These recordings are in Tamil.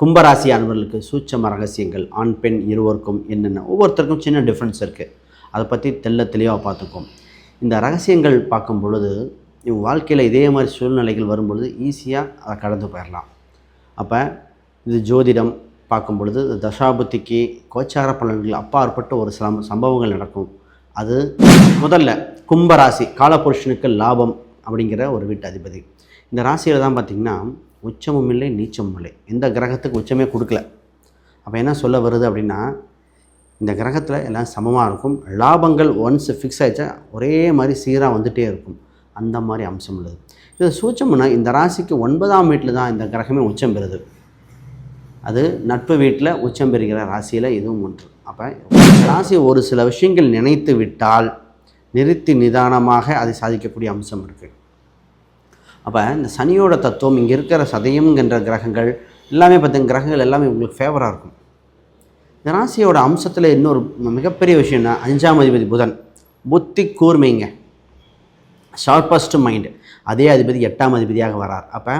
கும்பராசி அன்பர்களுக்கு சூட்சம ரகசியங்கள் ஆண் பெண் இருவருக்கும் என்னென்ன? ஒவ்வொருத்தருக்கும் சின்ன டிஃப்ரென்ஸ் இருக்குது அதை பற்றி தெள்ள தெளிவாக பார்த்துக்கோம் இந்த ரகசியங்கள் பார்க்கும் பொழுது இவங்க வாழ்க்கையில் இதே மாதிரி சூழ்நிலைகள் வரும்பொழுது ஈஸியாக அதை கடந்து போயிடலாம் அப்போ இது ஜோதிடம் பார்க்கும் பொழுது தசாபுத்திக்கு கோச்சார பலன்கள் அப்பாற்பட்ட ஒரு சில சம்பவங்கள் நடக்கும். அது முதல்ல கும்பராசி காலபுருஷனுக்கு லாபம் அப்படிங்கிற ஒரு வீட்டு அதிபதி. இந்த ராசியில் தான் பார்த்திங்கன்னா உச்சமும் இல்லை நீச்சமும் இல்லை. எந்த கிரகத்துக்கு உச்சமே கொடுக்கல. அப்போ என்ன சொல்ல வருது அப்படின்னா இந்த கிரகத்தில் எல்லாம் சமமாக இருக்கும். லாபங்கள் ஒன்ஸ் ஃபிக்ஸ் ஆகிடுச்சா ஒரே மாதிரி சீராக வந்துகிட்டே இருக்கும். அந்த மாதிரி அம்சம் உள்ளது. இது சூச்சம்னா இந்த ராசிக்கு ஒன்பதாம் வீட்டில் தான் இந்த கிரகமே உச்சம் பெறுது. அது நட்பு வீட்டில் உச்சம் பெறுகிற ராசியில் இதுவும் ஒன்று. அப்போ ராசி ஒரு சில விஷயங்கள் நினைத்து விட்டால் நிறுத்தி நிதானமாக அதை சாதிக்கக்கூடிய அம்சம் இருக்குது அப்போ இந்த சனியோட தத்துவம் இங்கே இருக்கிற சதயம்ங்கிற கிரகங்கள் எல்லாமே பார்த்தீங்க கிரகங்கள் எல்லாமே உங்களுக்கு ஃபேவராக இருக்கும். இந்த ராசியோட அம்சத்தில் இன்னொரு மிகப்பெரிய விஷயம்னா அஞ்சாம் அதிபதி புதன். புத்தி கூர்மைங்க. ஷார்பஸ்ட் மைண்டு அதே அதிபதி எட்டாம் அதிபதியாக வரார். அப்போ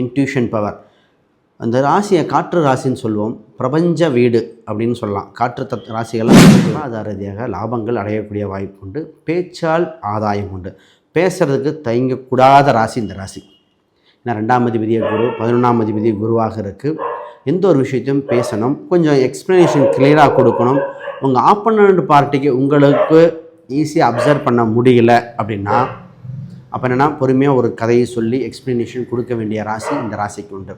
இன்ட்யூஷன் பவர் அந்த ராசியை காற்று ராசின்னு சொல்லுவோம். பிரபஞ்ச வீடு அப்படின்னு சொல்லலாம். காற்று தத் ராசிகள்லாம் ஆதார ரீதியாக லாபங்கள் அடையக்கூடிய வாய்ப்பு உண்டு. பேச்சால் ஆதாயம் உண்டு. பேசுகிறதுக்கு தயங்கக்கூடாத ராசி இந்த ராசி. ஏன்னா ரெண்டாம் அதிபதிய குரு பதினொன்றாம் அதிபதி குருவாக இருக்குது எந்த ஒரு விஷயத்தையும் பேசணும். கொஞ்சம் எக்ஸ்ப்ளனேஷன் கிளியராக கொடுக்கணும். உங்கள் ஆப்பனண்ட் பார்ட்டிக்கு உங்களுக்கு ஈஸியாக அப்சர்வ் பண்ண முடியல அப்படின்னா அப்போ என்னென்னா பொறுமையாக ஒரு கதையை சொல்லி எக்ஸ்ப்ளனேஷன் கொடுக்க வேண்டிய ராசி இந்த ராசிக்கு உண்டு.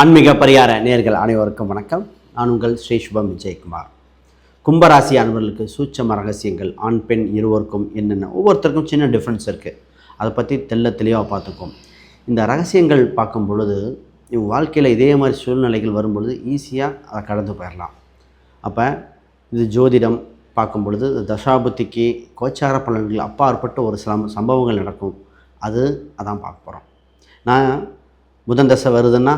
ஆன்மீக பரிகார நேர்கள் அனைவருக்கும் வணக்கம். நான் உங்கள் ஸ்ரீ சுபம் விஜயகுமார். கும்பராசி அன்பர்களுக்கு சூட்சம ரகசியங்கள் ஆண் பெண் இருவருக்கும் என்னென்ன ஒவ்வொருத்தருக்கும் சின்ன டிஃப்ரென்ஸ் இருக்குது அதை பற்றி தெள்ள தெளிவாக பார்த்துக்கோம் இந்த ரகசியங்கள் பார்க்கும் பொழுது இவங்க வாழ்க்கையில் இதே மாதிரி சூழ்நிலைகள் வரும்பொழுது ஈஸியாக அதை கடந்து போயிடலாம் அப்போ இது ஜோதிடம் பார்க்கும் பொழுது தசாபுத்திக்கு கோச்சார பலன்கள் அப்பாற்பட்ட ஒரு சில சம்பவங்கள் நடக்கும். அது அதான் பார்க்க போகிறோம் நான் புதன் தசை வருதுன்னா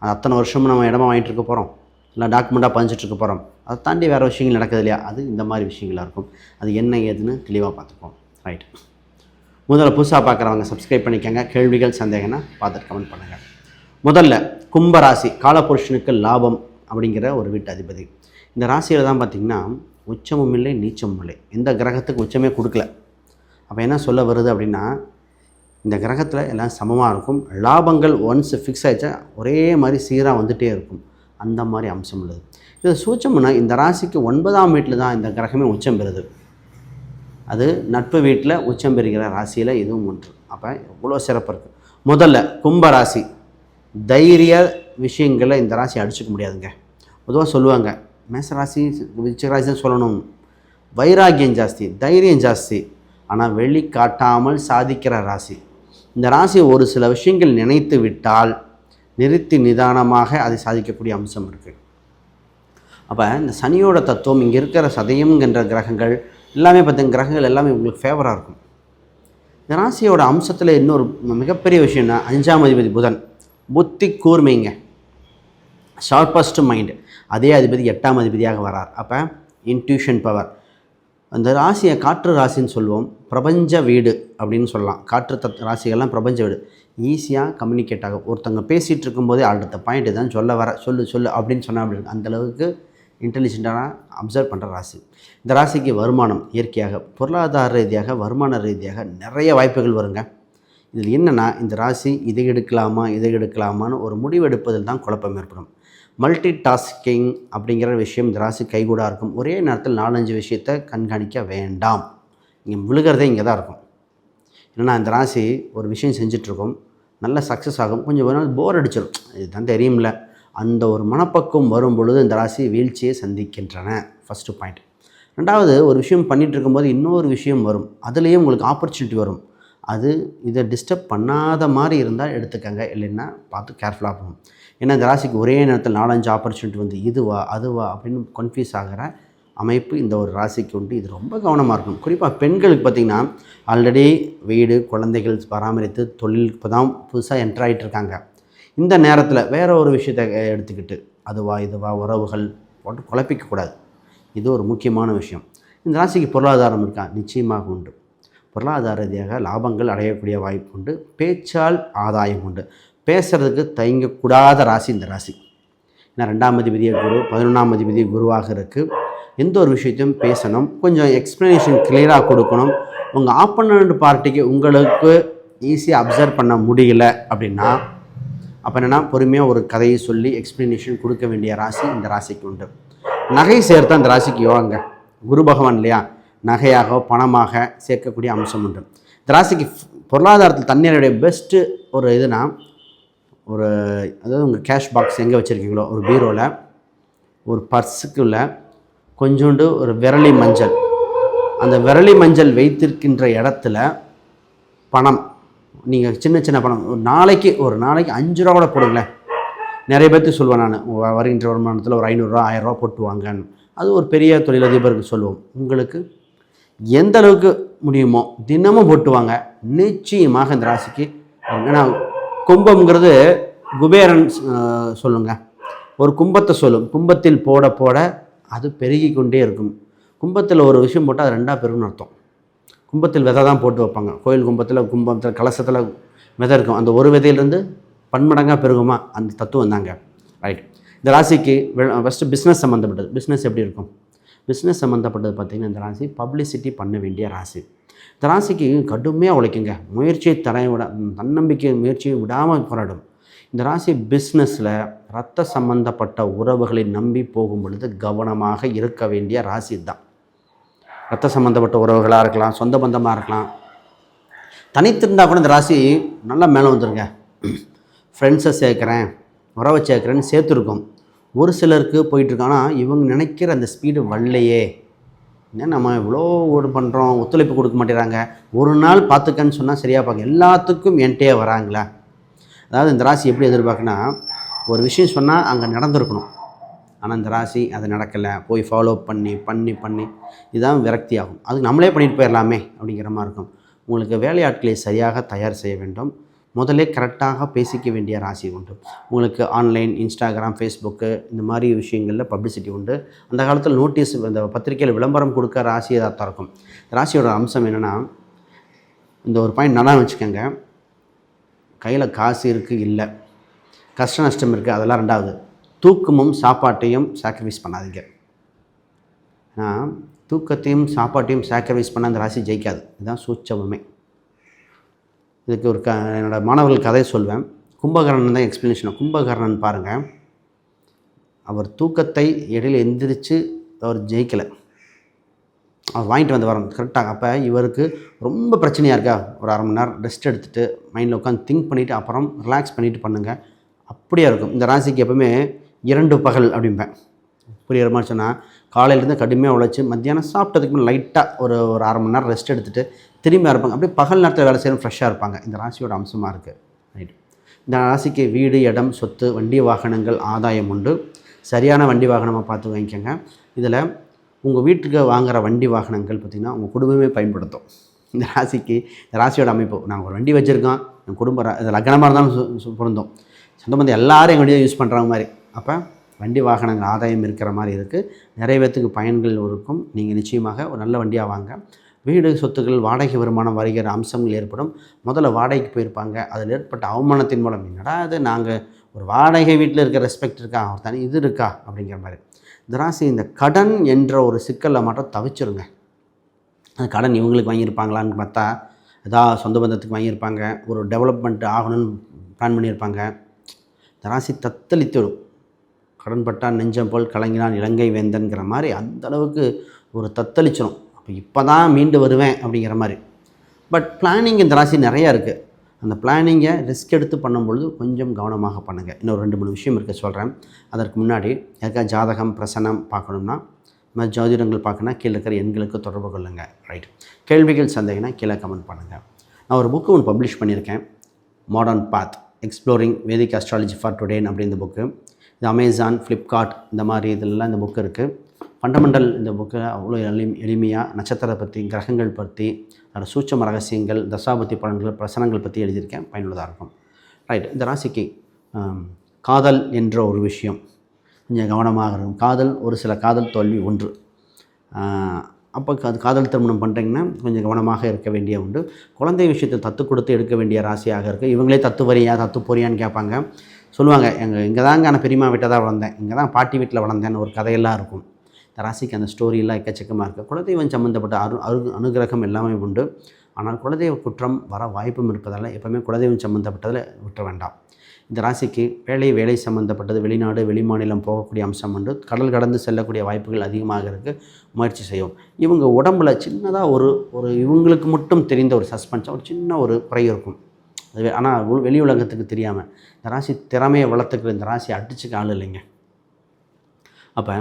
அது அத்தனை வருஷமும் நம்ம இடமா வாங்கிட்டு இருக்க போகிறோம் இல்லை டாக்குமெண்ட்டாக பதிஞ்சிட்டு இருக்க போகிறோம் அதை தாண்டி வேறு விஷயங்கள் நடக்குது இல்லையா? அது இந்த மாதிரி விஷயங்களாக இருக்கும். அது என்ன ஏதுன்னு தெளிவாக பார்த்துப்போம். ரைட் முதல்ல புதுசாக பார்க்குறவங்க சப்ஸ்கிரைப் பண்ணிக்கோங்க. கேள்விகள் சந்தேகம்னா பார்த்துட்டு கமெண்ட் பண்ணுங்கள் முதல்ல கும்பராசி காலபுருஷனுக்கு லாபம் அப்படிங்கிற ஒரு வீட்டு அதிபதி. இந்த ராசியில் தான் பார்த்திங்கன்னா உச்சமும் இல்லை நீச்சமும் இல்லை. எந்த கிரகத்துக்கு உச்சமே கொடுக்கல. அப்போ என்ன சொல்ல வருது அப்படின்னா இந்த கிரகத்தில் எல்லாம் சமமாக இருக்கும். லாபங்கள் ஒன்ஸ் ஃபிக்ஸ் ஆகிடுச்சா ஒரே மாதிரி சீராக வந்துகிட்டே இருக்கும். அந்த மாதிரி அம்சம் உள்ளது. இது சூச்சம்னா இந்த ராசிக்கு ஒன்பதாம் வீட்டில் தான் இந்த கிரகமே உச்சம் பெறுது. அது நட்பு வீட்டில் உச்சம் பெறுகிற ராசியில் இதுவும் ஒன்று. அப்போ எவ்வளோ சிறப்பு இருக்குது முதல்ல கும்ப ராசி. தைரிய விஷயங்களை இந்த ராசி அடிச்சுக்க முடியாதுங்க. பொதுவாக சொல்லுவாங்க மேச ராசி விச்ச ராசி தான் சொல்லணும். வைராகியம் ஜாஸ்தி தைரியம் ஜாஸ்தி. ஆனால் வெளி காட்டாமல் சாதிக்கிற ராசி. இந்த ராசி ஒரு சில விஷயங்கள் நினைத்து விட்டால் நிறுத்தி நிதானமாக அதை சாதிக்கக்கூடிய அம்சம் இருக்குது அப்போ இந்த சனியோட தத்துவம் இங்கே இருக்கிற சதயம்ங்கிற கிரகங்கள் எல்லாமே பார்த்தீங்க கிரகங்கள் எல்லாமே உங்களுக்கு ஃபேவராக இருக்கும். இந்த ராசியோட அம்சத்தில் இன்னொரு மிகப்பெரிய விஷயம்னா அஞ்சாம் அதிபதி புதன். புத்தி கூர்மைங்க. ஷார்பஸ்ட் மைண்டு அதே அதிபதி எட்டாம் அதிபதியாக வரார். அப்போ இன்ட்யூஷன் பவர் அந்த ராசியை காற்று ராசின்னு சொல்லுவோம். பிரபஞ்ச வீடு அப்படின்னு சொல்லலாம். காற்று தத் ராசிகள்லாம் பிரபஞ்ச வீடு. ஈஸியாக கம்யூனிகேட் ஆகும். ஒருத்தவங்க பேசிகிட்டு இருக்கும்போதே அடுத்த பாயிண்ட் தான் சொல்ல வர சொல்லு சொல்லு அப்படின்னு சொன்னால் அப்படின்னு அந்தளவுக்கு இன்டெலிஜென்ட்டான அப்சர்வ் பண்ணுற ராசி. இந்த ராசிக்கு வருமானம் இயற்கையாக பொருளாதார ரீதியாக வருமான ரீதியாக நிறைய வாய்ப்புகள் வருங்க. இதில் என்னென்னா இந்த ராசி இதை எடுக்கலாமா இதை எடுக்கலாமான்னு ஒரு முடிவு எடுப்பதில் தான் குழப்பம் ஏற்படும். மல்டி டாஸ்கிங் அப்படிங்கிற விஷயம் இந்த ராசி கைகூடாக இருக்கும். ஒரே நேரத்தில் நாலஞ்சு விஷயத்தை கண்காணிக்க வேண்டாம். இங்கே விழுகிறதே இங்கே தான் இருக்கும். ஏன்னா இந்த ராசி ஒரு விஷயம் செஞ்சிட்ருக்கோம் நல்ல சக்ஸஸ் ஆகும் கொஞ்சம் ஒரு நாள் போர் அடிச்சிடும் இதுதான் தெரியும்ல. அந்த ஒரு மனப்பக்குவம் வரும் பொழுது இந்த ராசி வீழ்ச்சியை சந்திக்கின்றன. ஃபஸ்ட்டு பாயிண்ட் ரெண்டாவது ஒரு விஷயம் பண்ணிகிட்டு இருக்கும்போது இன்னொரு விஷயம் வரும். அதுலேயே உங்களுக்கு ஆப்பர்ச்சுனிட்டி வரும். அது இதை டிஸ்டர்ப் பண்ணாத மாதிரி இருந்தால் எடுத்துக்கங்க. இல்லைன்னா பார்த்து கேர்ஃபுல்லாக போகணும் ஏன்னா இந்த ராசிக்கு ஒரே நேரத்தில் நாலஞ்சு ஆப்பர்ச்சுனிட்டி வந்து இதுவா அதுவா அப்படின்னு கன்ஃபியூஸ் ஆகிற அமைப்பு இந்த ஒரு ராசிக்கு உண்டு. இது ரொம்ப கவனமாக இருக்கும் குறிப்பாக பெண்களுக்கு பார்த்திங்கன்னா ஆல்ரெடி வீடு குழந்தைகள் பராமரித்து தொழில் இப்போ தான் புதுசாக என்ட்ராகிட்டு இருக்காங்க இந்த நேரத்தில் வேற ஒரு விஷயத்தை எடுத்துக்கிட்டு அதுவா இதுவா உறவுகள் போட்டு குழப்பிக்கக்கூடாது இது ஒரு முக்கியமான விஷயம். இந்த ராசிக்கு பொருளாதாரம் இருக்கா? நிச்சயமாக உண்டு. பொருளாதார ரீதியாக லாபங்கள் அடையக்கூடிய வாய்ப்பு உண்டு. பேச்சால் ஆதாயம் உண்டு. பேசுகிறதுக்கு தயங்கக்கூடாத ராசி இந்த ராசி. ஏன்னா ரெண்டாம் அதிபதியை குரு பதினொன்றாம் அதிபதி குருவாக இருக்குது எந்த ஒரு விஷயத்தையும் பேசணும். கொஞ்சம் எக்ஸ்ப்ளனேஷன் கிளியராக கொடுக்கணும். உங்கள் ஆப்போனண்ட் பார்ட்டிக்கு உங்களுக்கு ஈஸியாக அப்சர்வ் பண்ண முடியல அப்படின்னா அப்போ என்னென்னா பொறுமையாக ஒரு கதையை சொல்லி எக்ஸ்ப்ளனேஷன் கொடுக்க வேண்டிய ராசி இந்த ராசிக்கு உண்டு. நகை சேர்த்தா இந்த ராசிக்கு யோகங்க குரு பகவான் இல்லையா? நகையாக பணமாக சேர்க்கக்கூடிய அம்சம் உண்டு. இந்த ராசிக்கு பொருளாதாரத்தில் தண்ணீருடைய பெஸ்ட்டு ஒரு இதுனா ஒரு அதாவது உங்கள் கேஷ் பாக்ஸ் எங்கே வச்சுருக்கீங்களோ ஒரு பீரோவில் ஒரு பர்ஸுக்குள்ளே கொஞ்சோண்டு ஒரு விரலி மஞ்சள். அந்த விரலி மஞ்சள் வைத்திருக்கின்ற இடத்துல பணம். நீங்கள் சின்ன சின்ன பணம். ஒரு நாளைக்கு ஒரு நாளைக்கு அஞ்சு ரூபா கூட போடுங்களேன். நிறைய பேர்த்து சொல்லுவேன் நான். வருகின்ற வருமானத்தில் ஒரு ஐநூறுரூவா ஆயிரரூவா போட்டு வாங்கன்னு அது ஒரு பெரிய தொழிலதிபருக்கு சொல்லுவோம். உங்களுக்கு எந்த அளவுக்கு முடியுமோ தினமும் போட்டு வாங்க நிச்சயமாக இந்த ராசிக்கு. ஏன்னா கும்பம்ங்கிறது குபேரன் சொல்லுங்க. ஒரு கும்பத்தை சொல்லும். கும்பத்தில் போட போட அது பெருகி கொண்டே இருக்கும். கும்பத்தில் ஒரு விஷயம் போட்டால் அது ரெண்டாக பெருகுன்னு அர்த்தம். கும்பத்தில் விதை தான் போட்டு வைப்பாங்க. கோயில் கும்பத்தில் கும்பத்தில் கலசத்தில் விதை இருக்கும். அந்த ஒரு விதையிலேருந்து பன்மடங்காக பெருகுமா? அந்த தத்துவம் தாங்க ரைட் இந்த ராசிக்கு ஃபஸ்ட்டு பிஸ்னஸ் சம்மந்தப்பட்டது பிஸ்னஸ் எப்படி இருக்கும்? பிஸ்னஸ் சம்மந்தப்பட்டது பார்த்திங்கன்னா இந்த ராசி பப்ளிசிட்டி பண்ண வேண்டிய ராசி. இந்த ராசிக்கு கடுமையாக உழைக்குங்க. முயற்சியை தர விட தன்னம்பிக்கை முயற்சியை விடாமல் போராடும். இந்த ராசி பிஸ்னஸில் ரத்த சம்பந்தப்பட்ட உறவுகளை நம்பி போகும் பொழுது கவனமாக இருக்க வேண்டிய ராசி தான் ரத்த சம்மந்தப்பட்ட உறவுகளாக இருக்கலாம் சொந்த பந்தமாக இருக்கலாம். தனித்திருந்தால் கூட இந்த ராசி நல்லா மேலே வந்துருங்க. ஃப்ரெண்ட்ஸை சேர்க்குறேன் உறவை சேர்க்குறேன்னு சேர்த்துருக்கோம். ஒரு சிலருக்கு போயிட்டுருக்கான்னா இவங்க நினைக்கிற அந்த ஸ்பீடு வரலையே. ஏன் நம்ம இவ்வளோ ஓடு பண்ணுறோம் ஒத்துழைப்பு கொடுக்க மாட்டேறாங்க. ஒரு நாள் பார்த்துக்கன்னு சொன்னால் சரியாக பார்க்க எல்லாத்துக்கும் என்கிட்டயே வராங்களா. அதாவது இந்த ராசி எப்படி எதிர்பார்க்குன்னா ஒரு விஷயம் சொன்னால் அங்கே நடந்திருக்கணும். ஆனால் இந்த ராசி அது நடக்கலை. போய் ஃபாலோ பண்ணி பண்ணி பண்ணி இதுதான் விரக்தி ஆகும் அதுக்கு நம்மளே பண்ணிட்டு போயிடலாமே அப்படிங்கிற மாதிரி இருக்கும். உங்களுக்கு வேலையாட்களை சரியாக தயார் செய்ய வேண்டும். முதலே கரெக்டாக பேசிக்க வேண்டிய ராசி உண்டு. உங்களுக்கு ஆன்லைன் இன்ஸ்டாகிராம் ஃபேஸ்புக்கு இந்த மாதிரி விஷயங்களில் பப்ளிசிட்டி உண்டு. அந்த காலத்தில் நோட்டீஸ் இந்த பத்திரிக்கையில் விளம்பரம் கொடுக்க ராசி தான் இருக்கும் ராசியோட அம்சம் என்னென்னா இந்த ஒரு பாயிண்ட் நல்லா வச்சுக்கோங்க. கையில் காசு இருக்குது இல்லை. கஷ்ட நஷ்டம் இருக்குது அதெல்லாம் ரெண்டாவது. தூக்கமும் சாப்பாட்டையும் சாக்ரிஃபைஸ் பண்ணாதீங்க. ஏன்னா தூக்கத்தையும் சாப்பாட்டையும் சாக்ரிஃபைஸ் பண்ண அந்த ராசி ஜெயிக்காது. இதுதான் சூட்சமே இதுக்கு ஒரு க என்னோடய மாணவர்கள் கதையை சொல்வேன். கும்பகர்ணன் தான் எக்ஸ்ப்ளனேஷன் கும்பகர்ணன் பாருங்கள் அவர் தூக்கத்தை இடையில எந்திரிச்சு அவர் ஜெயிக்கலை. அவர் வாங்கிட்டு வந்து வரணும். கரெக்டாக அப்போ இவருக்கு ரொம்ப பிரச்சனையாக இருக்கா? ஒரு அரை மணி நேரம் ரெஸ்ட் எடுத்துகிட்டு மைண்டில் உட்காந்து திங்க் பண்ணிவிட்டு அப்புறம் ரிலாக்ஸ் பண்ணிவிட்டு பண்ணுங்கள் அப்படியே இருக்கும். இந்த ராசிக்கு எப்போவுமே இரண்டு பகல் அப்படிம்பேன். புரியுற மாதிரி சொன்னால் காலையிலேருந்து கடுமையாக உழைச்சி மத்தியானம் சாப்பிட்டதுக்கு முன்னாடி லைட்டாக ஒரு ஒரு அரை மணி நேரம் ரெஸ்ட் எடுத்துகிட்டு திரும்பி இருப்பாங்க. அப்படியே பகல் நேரத்தில் வேலை செய்யணும் ஃப்ரெஷ்ஷாக இருப்பாங்க. இந்த ராசியோட அம்சமாக இருக்குது ரைட் இந்த ராசிக்கு வீடு இடம் சொத்து வண்டி வாகனங்கள் ஆதாயம் உண்டு. சரியான வண்டி வாகனமாக பார்த்து வாங்கிக்கோங்க. இதில் உங்கள் வீட்டுக்கு வாங்குகிற வண்டி வாகனங்கள் பார்த்திங்கன்னா உங்கள் குடும்பமே பயன்படுத்தும். இந்த ராசிக்கு இந்த ராசியோட அமைப்பு. நாங்கள் ஒரு வண்டி வச்சுருக்கோம். என் குடும்ப இது லக்னமாக இருந்தாலும் சு- சு- சொந்த எல்லாரும் எங்கள் வண்டியை யூஸ் பண்ணுற மாதிரி. அப்போ வண்டி வாகனங்கள் ஆதாயம் இருக்கிற மாதிரி இருக்குது நிறைய பேர்த்துக்கு பயன்கள் இருக்கும். நீங்கள் நிச்சயமாக ஒரு நல்ல வண்டியாக வாங்க. வீடு சொத்துக்கள் வாடகை வருமானம் வருகிற அம்சங்கள் ஏற்படும். முதல்ல வாடகைக்கு போயிருப்பாங்க. அதில் ஏற்பட்ட அவமானத்தின் மூலம் என்னடா அது நாங்கள் ஒரு வாடகை வீட்டில் இருக்க ரெஸ்பெக்ட் இருக்கா? ஒரு தனி இது இருக்கா? அப்படிங்கிற மாதிரி. இந்த ராசி இந்த கடன் என்ற ஒரு சிக்கலில் மட்டும் தவிச்சிருங்க. அந்த கடன் இவங்களுக்கு வாங்கியிருப்பாங்களான்னு பார்த்தா ஏதாவது சொந்த பந்தத்துக்கு வாங்கியிருப்பாங்க ஒரு டெவலப்மெண்ட் ஆகணும்னு பிளான் பண்ணியிருப்பாங்க. இந்த ராசி தத்தளித்துடும் கடன் பட்டால் நெஞ்சம் போல் கலங்கினான் இலங்கை வேந்தன்கிற மாதிரி அந்த அளவுக்கு ஒரு தத்தளிச்சிடும் அப்போ இப்போ தான் மீண்டு வருவேன் அப்படிங்கிற மாதிரி. பட் பிளானிங் இந்த ராசி நிறையா இருக்குது அந்த பிளானிங்கை ரிஸ்க் எடுத்து பண்ணும்பொழுது கொஞ்சம் கவனமாக பண்ணுங்கள் இன்னொரு ரெண்டு மூணு விஷயம் இருக்க சொல்கிறேன் அதற்கு முன்னாடி யாருக்கா ஜாதகம் பிரசனம் பார்க்கணும்னா இந்த மாதிரி ஜோதிடங்கள் பார்க்கணும்னா கீழே இருக்கிற எண்களுக்கு தொடர்பு கொள்ளுங்கள் ரைட் கேள்விகள் சந்தேகம்னா கீழே கமெண்ட் பண்ணுங்கள் நான் ஒரு புக்கு ஒன்று பப்ளிஷ் பண்ணியிருக்கேன். Modern path exploring Vedic astrology for today's அப்படின்ற புக்கு இது அமேசான் ஃப்ளிப்கார்ட் இந்த மாதிரி இதெல்லாம் இந்த புக்கு இருக்குது ஃபண்டமெண்டல் இந்த புக்கை அவ்வளோ எளி எளிமையாக நட்சத்திரத்தை பற்றி கிரகங்கள் பற்றி அதோட சூட்சம ரகசியங்கள் தசாபத்தி பலன்கள் பிரசனங்கள் பற்றி எழுதியிருக்கேன். பயனுள்ளதாக இருக்கும். ரைட் இந்த ராசிக்கு காதல் என்ற ஒரு விஷயம் கொஞ்சம் கவனமாக இருக்கும். காதல் ஒரு சில காதல் தோல்வி ஒன்று. அப்போ அது காதல் திருமணம் பண்ணுறீங்கன்னா கொஞ்சம் கவனமாக இருக்க வேண்டிய உண்டு. குழந்தை விஷயத்தை தத்து கொடுத்து எடுக்க வேண்டிய ராசியாக இருக்குது இவங்களே தத்து வரியா தத்து போறியான்னு கேட்பாங்க. சொல்லுவாங்க எங்கள் இங்கே தாங்க நான் பெரியம்மா வீட்டை தான் வளர்ந்தேன். இங்கே தான் பாட்டி வீட்டில் வளர்ந்தேன்னு ஒரு கதையெல்லாம் இருக்கும். ராசிக்கு அந்த ஸ்டோரியெல்லாம் எக்கச்சக்கமாக இருக்குது குலதெய்வம் சம்மந்தப்பட்ட அரு அரு அனுகிரகம் எல்லாமே உண்டு. ஆனால் குலதெய்வ குற்றம் வர வாய்ப்பும் இருப்பதால் எப்போவுமே குலதெய்வம் சம்மந்தப்பட்டதில் விட்டுற வேண்டாம். இந்த ராசிக்கு வேலை வேலை சம்மந்தப்பட்டது வெளிநாடு வெளிமாநிலம் போகக்கூடிய அம்சம் உண்டு. கடல் கடந்து செல்லக்கூடிய வாய்ப்புகள் அதிகமாக இருக்குது முயற்சி செய்யும் இவங்க உடம்புல சின்னதாக ஒரு ஒரு இவங்களுக்கு மட்டும் தெரிந்த ஒரு சஸ்பென்ஸ் ஒரு சின்ன ஒரு குறை இருக்கும். அது ஆனால் வெளி உலகத்துக்கு தெரியாமல் இந்த ராசி திறமையை வளர்த்துக்கிற இந்த ராசி அடிச்சுக்க ஆள் இல்லைங்க. அப்போ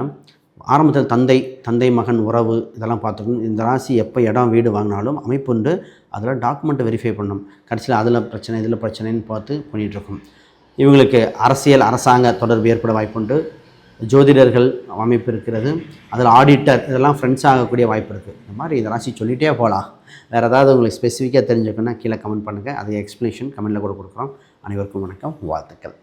ஆரம்பத்தில் தந்தை தந்தை மகன் உறவு இதெல்லாம் பார்த்துக்கணும் இந்த ராசி எப்போ இடம் வீடு வாங்கினாலும் அமைப்பு உண்டு. அதில் டாக்குமெண்ட்டை வெரிஃபை பண்ணணும். கடைசியில் அதில் பிரச்சனை இதில் பிரச்சனைன்னு பார்த்து பண்ணிகிட்ருக்கும். இவங்களுக்கு அரசியல் அரசாங்க தொடர்பு ஏற்பட வாய்ப்புண்டு. ஜோதிடர்கள் அமைப்பு இருக்கிறது. அதில் ஆடிட்டர் இதெல்லாம் ஃப்ரெண்ட்ஸ் ஆகக்கூடிய வாய்ப்பு இருக்குது இந்த மாதிரி இந்த ராசி சொல்லிகிட்டே போகலாம். வேறு ஏதாவது உங்களுக்கு ஸ்பெசிஃபிக்காக தெரிஞ்சுக்கணும்னா கீழே கமெண்ட் பண்ணுங்கள் அதை எக்ஸ்ப்ளனேஷன் கமெண்ட்டில் கூட கொடுக்குறோம். அனைவருக்கும் வணக்கம். வாழ்த்துக்கள்.